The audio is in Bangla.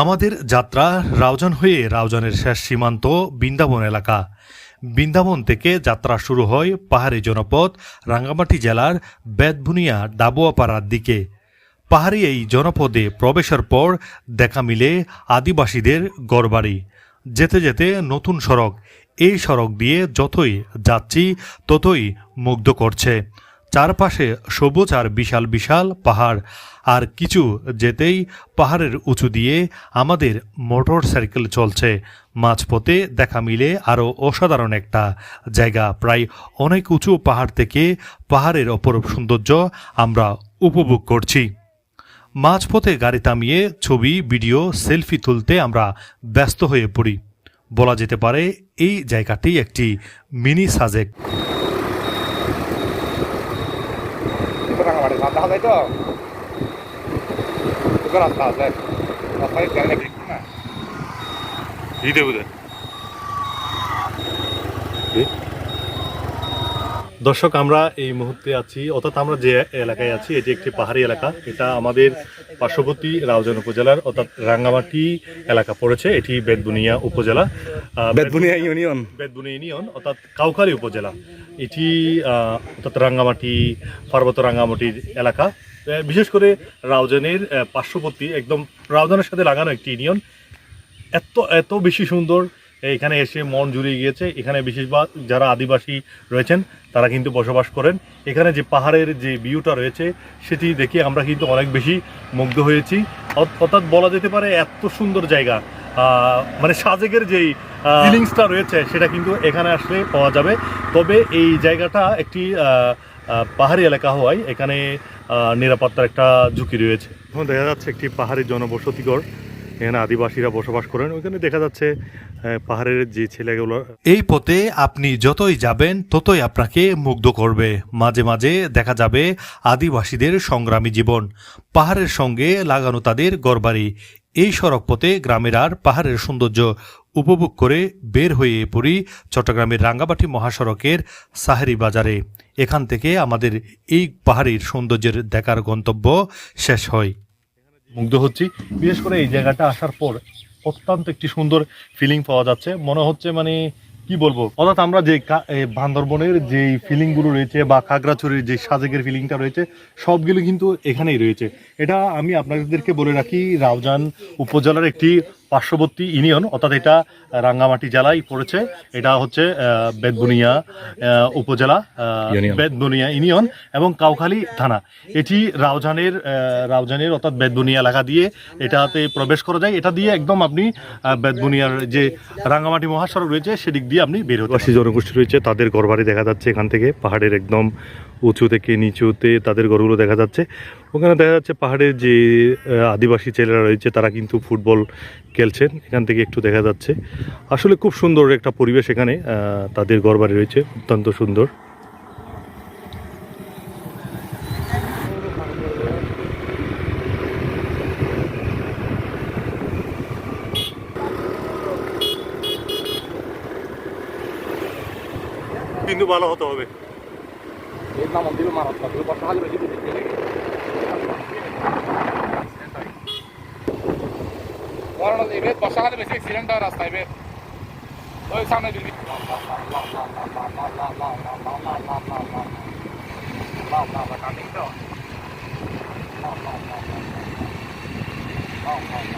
আমাদের যাত্রা রাউজান হয়ে রাউজানের শেষ সীমান্ত বৃন্দাবন এলাকা। বৃন্দাবন থেকে যাত্রা শুরু হয় পাহাড়ি জনপদ রাঙ্গামাটি জেলার বেদবুনিয়া ডাবুয়াপাড়ার দিকে। পাহাড়ি এই জনপদে প্রবেশের পর দেখা মিলে আদিবাসীদের গড়বাড়ি যেতে যেতে নতুন সড়ক, এই সড়ক দিয়ে যতই যাচ্ছি ততই মুগ্ধ করছে। চারপাশে সবুজ আর বিশাল বিশাল পাহাড়, আর কিছু যেতেই পাহাড়ের উঁচু দিয়ে আমাদের মোটর সাইকেল চলছে। মাঝপথে দেখা মিলে আরও অসাধারণ একটা জায়গা। প্রায় অনেক উঁচু পাহাড় থেকে পাহাড়ের অপরূপ সৌন্দর্য আমরা উপভোগ করছি। মাঝপথে গাড়ি থামিয়ে ছবি, ভিডিও, সেলফি তুলতে আমরা ব্যস্ত হয়ে পড়ি। বলা যেতে পারে এই জায়গাটি একটি মিনি সাজেক। রাস্তা হবে তো দুটো রাস্তা আছে রাস্তায় ট্রেনে দেখবো না দিতে বুঝে দর্শক আমরা এই মুহূর্তে আছি অর্থাৎ আমরা যে এলাকায় আছি এটি একটি পাহাড়ি এলাকা। এটা আমাদের পার্শ্ববর্তী রাউজান উপজেলার অর্থাৎ রাঙ্গামাটি এলাকা পড়েছে এটি বেদবুনিয়া উপজেলা। আহ, বেতবুনিয়া ইউনিয়ন। বেদবুনিয়া ইউনিয়ন অর্থাৎ কাউখালী উপজেলা। এটি অর্থাৎ রাঙ্গামাটি পার্বত্য রাঙ্গামাটির এলাকা। বিশেষ করে রাউজানের পার্শ্ববর্তী একদম রাউজানের সাথে লাগানো একটি ইউনিয়ন। এত এত বেশি সুন্দর এখানে এসে মন জুড়িয়ে গিয়েছে। এখানে বিশেষভাগ যারা আদিবাসী রয়েছেন, তারা কিন্তু বসবাস করেন। এখানে যে পাহাড়ের যে ভিউটা রয়েছে, সেটি দেখে আমরা কিন্তু অনেক বেশি মুগ্ধ হয়েছি। অর্থাৎ বলা যেতে পারে এত সুন্দর জায়গা। মানে সাজেকের যেই ফিলিংসটা রয়েছে, সেটা কিন্তু এখানে আসলে পাওয়া যাবে। তবে এই জায়গাটা একটি পাহাড়ি এলাকা হওয়ায় এখানে নিরাপত্তার একটা ঝুঁকি রয়েছে। দেখা যাচ্ছে একটি পাহাড়ি জনবসতিকর এখানে আদিবাসীরা বসবাস করেন। ওইখানে দেখা যাচ্ছে পাহাড়ের যে ছেলেগুলো। এই পথে আপনি যতই যাবেন, ততই আপনাকে মুগ্ধ করবে। মাঝে মাঝে দেখা যাবে আদিবাসীদের সংগ্রামী জীবন। পাহাড়ের সঙ্গে লাগানো তাদের গড়বাড়ি এই সড়ক পথে গ্রামের আর পাহাড়ের সৌন্দর্য উপভোগ করে বের হয়ে পড়ি চট্টগ্রামের রাঙ্গামাটি মহাসড়কের সাহারি বাজারে। এখান থেকে আমাদের এই পাহাড়ির সৌন্দর্যের দেখার গন্তব্য শেষ হয়। মুগ্ধ হচ্ছি। বিশেষ করে এই জায়গাটা আসার পর অত্যন্ত একটি সুন্দর ফিলিং পাওয়া যাচ্ছে। মনে হচ্ছে মানে কি বলব? অর্থাৎ আমরা যে বান্দরবনের যে ফিলিংগুলো রয়েছে বা খাগড়াছড়ির যে সাজেকের ফিলিংটা রয়েছে, সবগুলো কিন্তু এখানেই রয়েছে। এটা আমি আপনাদেরকে বলে রাখি, রাউজান উপজেলার একটি পার্শ্ববর্তী ইউনিয়ন অর্থাৎ এটা রাঙ্গামাটি জেলায় পড়েছে। এটা হচ্ছে বেদবুনিয়া উপজেলা। বেদবুনিয়া ইউনিয়ন। এবং কাউখালী থানা। এটি রাউজানের রাউজানের অর্থাৎ বেদবুনিয়া এলাকা দিয়ে এটাতে প্রবেশ করা যায়। এটা দিয়ে একদম আপনি বেদবুনিয়ার যে রাঙ্গামাটি মহাসড়ক রয়েছে সেদিক দিয়ে আপনি বের হতে জনগোষ্ঠী রয়েছে তাদের ঘরবাড়ি দেখা যাচ্ছে এখান থেকে পাহাড়ের একদম উঁচু থেকে নিচুতে তাদের ঘরগুলো দেখা যাচ্ছে। ওখানে দেখা যাচ্ছে পাহাড়ের যে আদিবাসী ছেলেরা রয়েছে, তারা কিন্তু ফুটবল খেলছেন। এখান থেকে একটু দেখা যাচ্ছে। আসলে খুব সুন্দর একটা পরিবেশ এখানে তাদের ঘরবাড়ি রয়েছে, অত্যন্ত সুন্দর। কিন্তু ভালো হতে হবে। jedna mobilu maratta, due portali per libri di वारण इवेद Basal में से एक्सीडेंट हो रास्ता इवेद तो एक सामने दिल्ली ला ला ला ला